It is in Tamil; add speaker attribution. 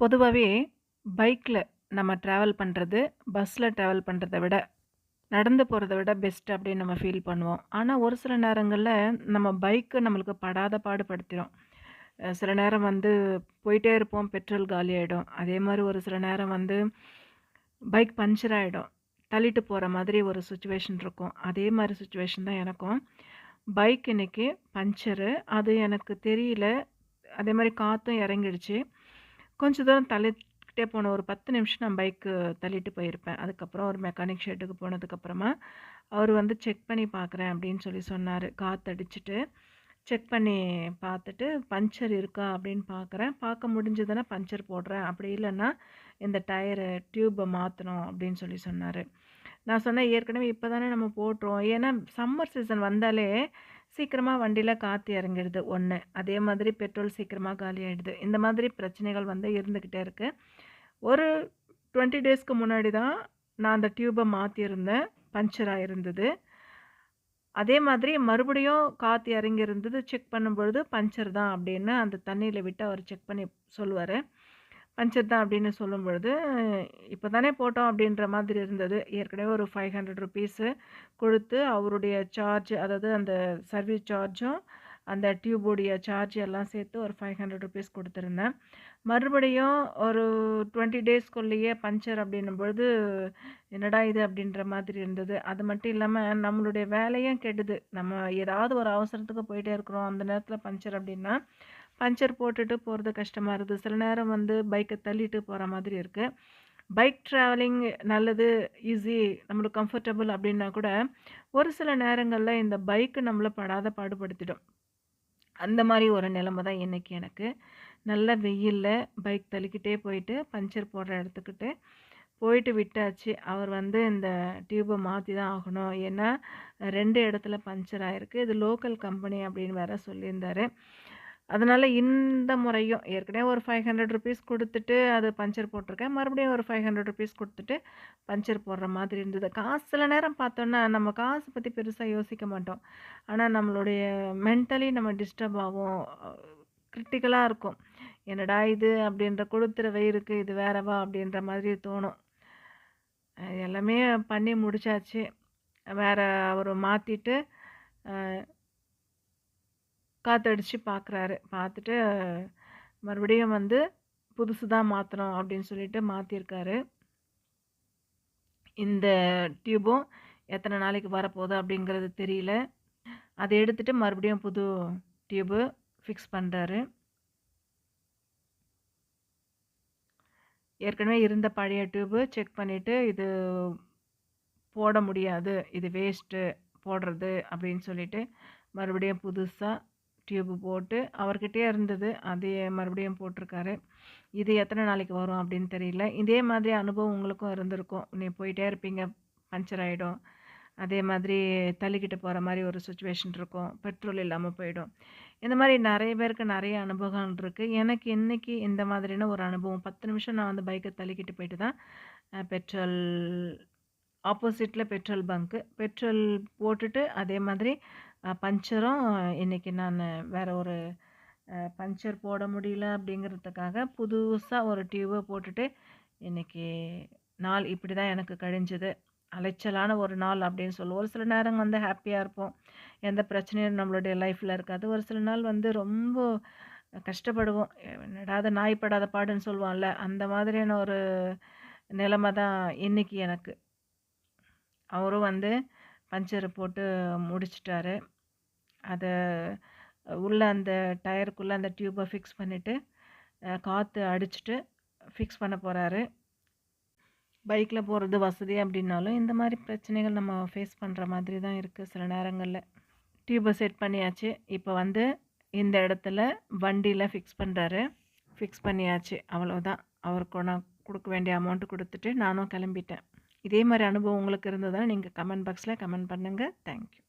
Speaker 1: பொதுவாகவே பைக்கில் நம்ம ட்ராவல் பண்ணுறது பஸ்ஸில் ட்ராவல் பண்ணுறத விட நடந்து போகிறத விட பெஸ்ட் அப்படின்னு நம்ம ஃபீல் பண்ணுவோம். ஆனால் ஒரு சில நேரங்களில் நம்ம பைக்கு நம்மளுக்கு படாத பாடுபடுத்திடும் சில நேரம் வந்து போயிட்டே இருப்போம் பெட்ரோல் காலி ஆகிடும் அதே மாதிரி ஒரு சில நேரம் வந்து பைக் பஞ்சர் ஆகிடும் தள்ளிட்டு போகிற மாதிரி ஒரு சுச்சுவேஷன் இருக்கும். அதே மாதிரி சுச்சுவேஷன் தான் எனக்கும். பைக் இன்னைக்கு பஞ்சரு அது எனக்கு தெரியல. அதே மாதிரி காற்றும் இறங்கிடுச்சு. கொஞ்சம் தூரம் தள்ளிக்கிட்டே போன ஒரு பத்து நிமிஷம் நான் பைக்கு தள்ளிட்டு போயிருப்பேன். அதுக்கப்புறம் ஒரு மெக்கானிக் ஷெட்டுக்கு போனதுக்கப்புறமா அவர் வந்து செக் பண்ணி பார்க்குறேன் அப்படின்னு சொல்லி சொன்னார். காற்றடிச்சிட்டு செக் பண்ணி பார்த்துட்டு பஞ்சர் இருக்கா? அப்படின்னு பார்க்குறேன் பார்க்க முடிஞ்சதுன்னா பஞ்சர் போடுறேன். அப்படி இல்லைன்னா இந்த டயரு டியூப்பை மாற்றணும் அப்படின்னு சொல்லி சொன்னார். நான் சொன்னேன் ஏற்கனவே இப்போ தானே நம்ம போட்டுருவோம் ஏன்னா சம்மர் சீசன் வந்தாலே சீக்கிரமாக வண்டியில் காற்று இறங்கிடுது ஒன்று அதே மாதிரி பெட்ரோல் சீக்கிரமாக காலி ஆகிடுது இந்த மாதிரி பிரச்சனைகள் வந்து இருந்துக்கிட்டே இருக்குது ஒரு டுவெண்ட்டி டேஸ்க்கு முன்னாடி தான் நான் அந்த டியூப்பை மாற்றியிருந்தேன் பஞ்சராக இருந்தது அதே மாதிரி மறுபடியும் காற்று இறங்கி இருந்தது செக் பண்ணும்பொழுது பஞ்சர் தான் அப்படின்னு அந்த தண்ணியில் விட்டு அவர் செக் பண்ணி சொல்லுவார். பஞ்சர் தான் அப்படின்னு சொல்லும் பொழுது இப்போ தானே போட்டோம் அப்படின்ற மாதிரி இருந்தது. ஏற்கனவே ஒரு ஃபைவ் ஹண்ட்ரட் ருபீஸு கொடுத்து அவருடைய சார்ஜ் அதாவது அந்த சர்வீஸ் சார்ஜும் அந்த டியூபுடைய சார்ஜ் எல்லாம் சேர்த்து ஒரு ஃபைவ் ஹண்ட்ரட் ருபீஸ் கொடுத்துருந்தேன். மறுபடியும் ஒரு டுவெண்ட்டி டேஸ்க்குள்ளேயே பஞ்சர் அப்படின்னும் பொழுது என்னடா இது? அப்படின்ற மாதிரி இருந்தது. அது மட்டும் இல்லாமல் நம்மளுடைய வேலையும் கெடுது. நம்ம ஏதாவது ஒரு அவசரத்துக்கு போயிட்டே இருக்கிறோம். அந்த நேரத்தில் பஞ்சர் அப்படின்னா பஞ்சர் போட்டுட்டு போகிறது கஷ்டமாக இருக்குது. சில நேரம் வந்து பைக்கை தள்ளிட்டு போகிற மாதிரி இருக்குது பைக் ட்ராவலிங் நல்லது ஈஸி நம்மளுக்கு கம்ஃபர்டபுள் அப்படின்னா கூட ஒரு சில நேரங்களில் இந்த பைக்கு நம்மளை படாத பாடுபடுத்திடும். அந்த மாதிரி ஒரு நிலைமை தான் இன்றைக்கி எனக்கு. நல்ல வெயிலில் பைக் தள்ளிக்கிட்டே போயிட்டு பஞ்சர் போடுற இடத்துக்கிட்டு போயிட்டு விட்டாச்சு. அவர் வந்து இந்த டியூப்பை மாற்றி தான் ஆகணும். ஏன்னா ரெண்டு இடத்துல பஞ்சர் ஆகிருக்கு இது லோக்கல் கம்பெனி அப்படின்னு வேற சொல்லியிருந்தார். அதனால் இந்த முறையும் ஏற்கனவே ஒரு ஃபைவ் ஹண்ட்ரட் ருபீஸ் கொடுத்துட்டு அது பஞ்சர் போட்டிருக்கேன். மறுபடியும் ஒரு ஃபைவ் ஹண்ட்ரட் ருபீஸ் கொடுத்துட்டு பஞ்சர் போடுற மாதிரி இருந்தது. காசு சில நேரம் பார்த்தோன்னா நம்ம காசை பற்றி பெருசாக யோசிக்க மாட்டோம். ஆனால் நம்மளுடைய மென்டலி நம்ம டிஸ்டர்ப் ஆகும் கிரிட்டிக்கலாக இருக்கும். என்னடா இது அப்படின்ற கொடுத்துற வயிறுக்கு இது வேறவா அப்படின்ற மாதிரி தோணும். எல்லாமே பண்ணி முடிச்சாச்சு. வேற அவர் மாற்றிட்டு காற்றடிச்சு பார்க்குறாரு பார்த்துட்டு மறுபடியும் வந்து புதுசு தான் மாற்றணும் அப்படின்னு சொல்லிட்டு மாற்றிருக்காரு இந்த டியூபும் எத்தனை நாளைக்கு வரப்போகுது அப்படிங்கிறது தெரியல. அதை எடுத்துட்டு மறுபடியும் புது டியூபு ஃபிக்ஸ் பண்ணுறாரு ஏற்கனவே இருந்த பழைய டியூபு செக் பண்ணிவிட்டு இது போட முடியாது. இது வேஸ்ட்டு போடுறது அப்படின்னு சொல்லிட்டு மறுபடியும் புதுசாக டியூப் போட்டு அவர்கிட்டயே இருந்தது. அதையே மறுபடியும் போட்டிருக்காரு. இது எத்தனை நாளைக்கு வரும் அப்படின்னு தெரியல. இதே மாதிரி அனுபவம் உங்களுக்கும் இருந்திருக்கும். நீ போயிட்டே இருப்பீங்க பஞ்சர் ஆகிடும் அதே மாதிரி தள்ளிக்கிட்டு போகிற மாதிரி ஒரு சுச்சுவேஷன் இருக்கும். பெட்ரோல் இல்லாமல் போயிடும். இந்த மாதிரி நிறைய பேருக்கு நிறைய அனுபவங்கள் இருக்குது எனக்கு இன்றைக்கி இந்த மாதிரியான ஒரு அனுபவம் பத்து நிமிஷம் நான் வந்து பைக்கை தள்ளிக்கிட்டு போயிட்டு தான் பெட்ரோல் ஆப்போசிட்டில் பெட்ரோல் பங்க்கு பெட்ரோல் போட்டுட்டு அதே மாதிரி பஞ்சரும் இன்றைக்கி நான் வேறு ஒரு பஞ்சர் போட முடியல அப்படிங்கிறதுக்காக புதுசாக ஒரு டியூவை போட்டுட்டு இன்றைக்கி நாள் இப்படி தான் எனக்கு கழிஞ்சது. அலைச்சலான ஒரு நாள் அப்படின்னு சொல்லுவோம். ஒரு சில நேரம் வந்து ஹாப்பியாக இருப்போம். எந்த பிரச்சனையும் நம்மளுடைய லைஃப்பில் இருக்காது. ஒரு சில நாள் வந்து ரொம்ப கஷ்டப்படுவோம். என்னடாத நாய்ப்படாத பாடுன்னு சொல்லுவான்ல அந்த மாதிரியான ஒரு நிலைமை தான் இன்றைக்கி எனக்கு. அவரும் வந்து பஞ்சரை போட்டு முடிச்சிட்டாரு. அதை உள்ளே அந்த டயருக்குள்ளே அந்த டியூப்பை ஃபிக்ஸ் பண்ணிவிட்டு காற்று அடிச்சுட்டு ஃபிக்ஸ் பண்ண போகிறாரு பைக்கில் போகிறது வசதி அப்படின்னாலும் இந்த மாதிரி பிரச்சனைகள் நம்ம ஃபேஸ் பண்ணுற மாதிரி தான் இருக்குது சில நேரங்களில். டியூப்பை செட் பண்ணியாச்சு. இப்போ வந்து இந்த இடத்துல வண்டியில் ஃபிக்ஸ் பண்ணுறாரு ஃபிக்ஸ் பண்ணியாச்சு. அவ்வளோதான் அவருக்கு நான் கொடுக்க வேண்டிய அமௌண்ட்டு கொடுத்துட்டு நானும் கிளம்பிட்டேன். இதே மாதிரி அனுபவம் உங்களுக்கு இருந்ததுன்னா நீங்கள் கமெண்ட் பாக்ஸில் கமெண்ட் பண்ணுங்கள் தேங்க்யூ